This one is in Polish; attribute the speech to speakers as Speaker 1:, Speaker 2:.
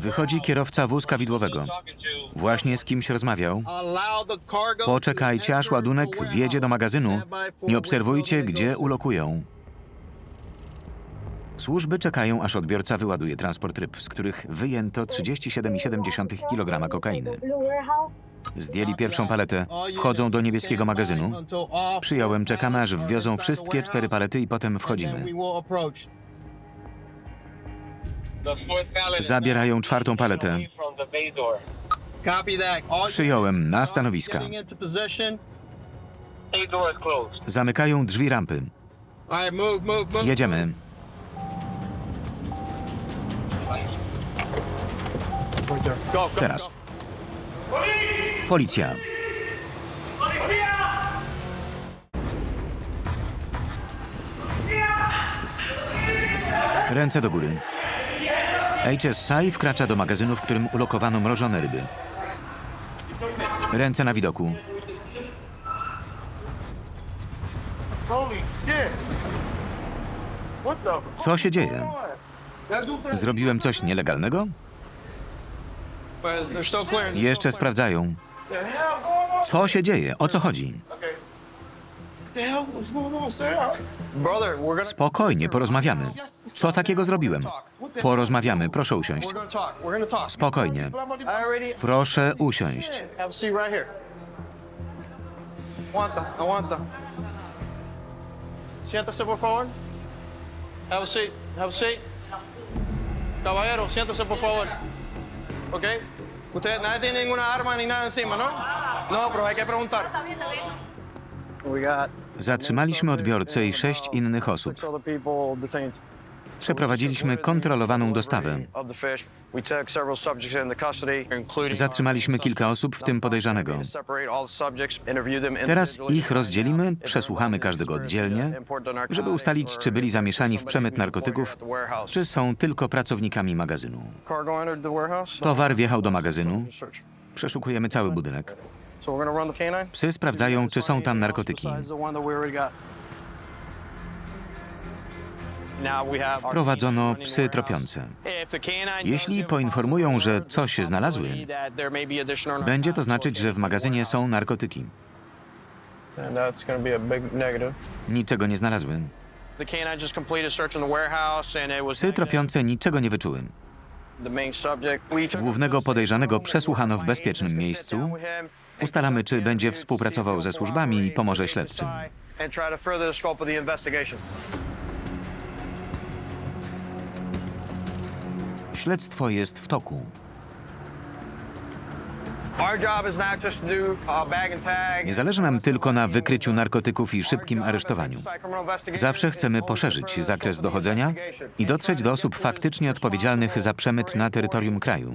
Speaker 1: Wychodzi kierowca wózka widłowego. Właśnie z kimś rozmawiał. Poczekajcie, aż ładunek wjedzie do magazynu i obserwujcie, gdzie ulokują. Służby czekają, aż odbiorca wyładuje transport ryb, z których wyjęto 37,7 kg kokainy. Zdjęli pierwszą paletę, wchodzą do niebieskiego magazynu. Przyjąłem, czekamy, aż wwiozą wszystkie cztery palety i potem wchodzimy. Zabierają czwartą paletę. Przyjąłem na stanowiska. Zamykają drzwi rampy. Jedziemy. Teraz. Policja. Ręce do góry. HSI wkracza do magazynu, w którym ulokowano mrożone ryby. Ręce na widoku. Co się dzieje? Zrobiłem coś nielegalnego? Jeszcze sprawdzają. Co się dzieje? O co chodzi? Spokojnie, porozmawiamy. Co takiego zrobiłem? Porozmawiamy, proszę usiąść. Spokojnie. Proszę usiąść.
Speaker 2: Aguanta, aguanta. Siéntase por favor. Have a seat. Have a seat. Caballero, siéntase por favor. ¿Ok? Usted nadie tiene ninguna arma ni nada encima, ¿no? No, pero hay que preguntar.
Speaker 1: Zatrzymaliśmy odbiorcę i sześć innych osób. Przeprowadziliśmy kontrolowaną dostawę. Zatrzymaliśmy kilka osób, w tym podejrzanego. Teraz ich rozdzielimy, przesłuchamy każdego oddzielnie, żeby ustalić, czy byli zamieszani w przemyt narkotyków, czy są tylko pracownikami magazynu. Towar wjechał do magazynu. Przeszukujemy cały budynek. Psy sprawdzają, czy są tam narkotyki. Wprowadzono psy tropiące. Jeśli poinformują, że coś znalazły, będzie to znaczyć, że w magazynie są narkotyki. Niczego nie znalazły. Psy tropiące niczego nie wyczuły. Głównego podejrzanego przesłuchano w bezpiecznym miejscu. Ustalamy, czy będzie współpracował ze służbami i pomoże śledczym. Śledztwo jest w toku.
Speaker 2: Tag.
Speaker 1: Nie zależy nam tylko na wykryciu narkotyków i szybkim aresztowaniu. Zawsze chcemy poszerzyć zakres dochodzenia i dotrzeć do osób faktycznie odpowiedzialnych za przemyt na terytorium kraju.